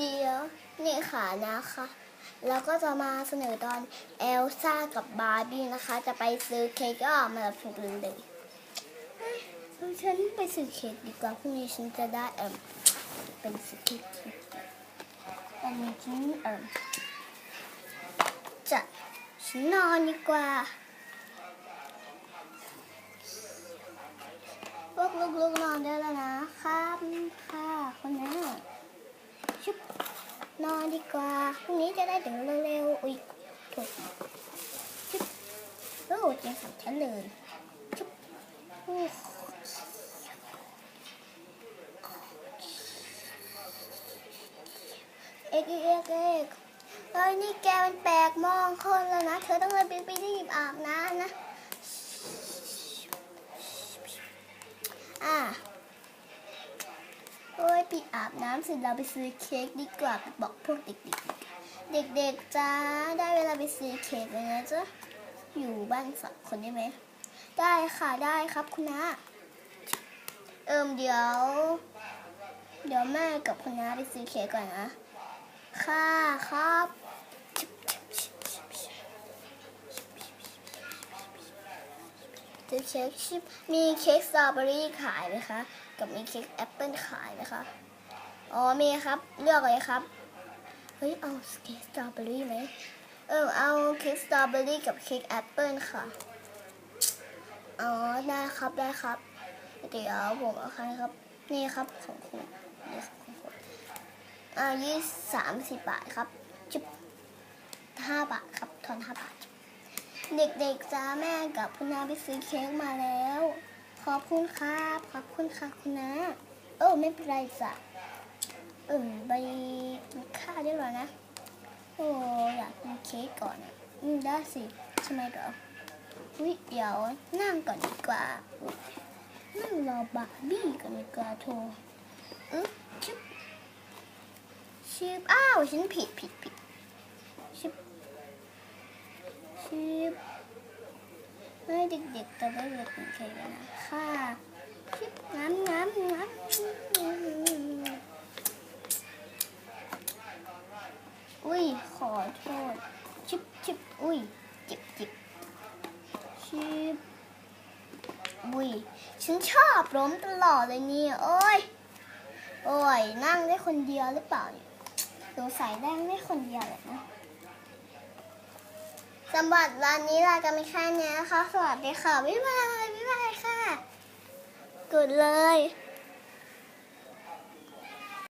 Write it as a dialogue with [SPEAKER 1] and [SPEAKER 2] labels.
[SPEAKER 1] เดียวนี่ค่ะนะคะ แล้วก็จะมาเสนอตอนเอลซ่ากับบาร์บี้นะคะ จะไปซื้อเค้กก็มาแบบถูกเลยเลยถ้าฉันไปซื้อเค้กดีกว่าพรุ่งนี้ฉันจะได้เอมเป็นซื้อเค้กอันนี้ฉันเอมจะฉันนอนดีกว่าพวกลูกๆนอนได้แล้วนะครับค่ะคนนั้นชุบนอนดีกว่า พรุ่งนี้จะได้ถึงเร็วๆอุ้ยถูกชุบโอ้เจงสับฉันเลยชุบอู้เอกเอกเอกเอกเฮ้ยนี่แกมันแปลกมองคนแล้วนะ เธอต้องเลยไปไปรีบอาบน้ำนะ โอ้ยไปอาบน้ำเสร็จเราไปซื้อเค้กดีกว่าไปบอกพวกเด็กๆ เด็กๆจ้าได้เวลาไปซื้อเค้กแล้วนะจ๊ะอยู่บ้านสองคนได้ไหม ได้ค่ะได้ครับคุณน้าเอิมเดี๋ยว เดี๋ยวแม่กับคุณน้าไปซื้อเค้กก่อนนะ ค่ะครับซื้อเค้กชิปมีเค้กสตรอเบอรี่ขายไหมคะ กับมีเค้กแอปเปิลขายไหมคะ อ๋อมีครับ เลือกเลยครับ เฮ้ย เอาเค้กสตรอเบอรี่ไหมเออเอาเค้กสตรอเบอรี่กับเค้กแอปเปิลค่ะ อ๋อ ได้ครับได้ครับ เดี๋ยวผมเอาให้ครับ นี่ครับของคุณนี่ครับของคุณอ่ายี่สามสิบบาทครับจุบห้าบาทครับทอนห้าบาท เด็กๆจ้าแม่กับคุณน้าไปซื้อเค้กมาแล้ว ขอบคุณครับ ขอบคุณค่ะคุณน้า เออไม่เป็นไรจ้ะ เออไปกินข้าได้หรอนะ โอ้อยากกินเค้กก่อนอะอืมได้สิใช่ไมหรออุ้ยเดี๋ยวนั่งก่อนดีกว่า นั่งรอบาร์บี้ก่อนดีกว่าโทรอึ๊บชิบชิบอ้าวฉันผิดผิดผิดชิบชิปให้เด็กๆจะได้เรียนเค้กนะค่ะชิปน้ำน้ำน้ำ อุ้ย ขอโทษ ชิปชิปอุ้ย จิบจิบชิปอุ้ย ฉันชอบล้มตลอดเลยนี่ โอ้ย โอ้ย นั่งได้คนเดียวหรือเปล่าเนี่ยสงสัยนั่งได้คนเดียวแหละนะสำหรับร้านนี้ลากันไปแค่นี้นะคะ สวัสดีค่ะ บ๊ายบาย บ๊ายบายค่ะ กดเลย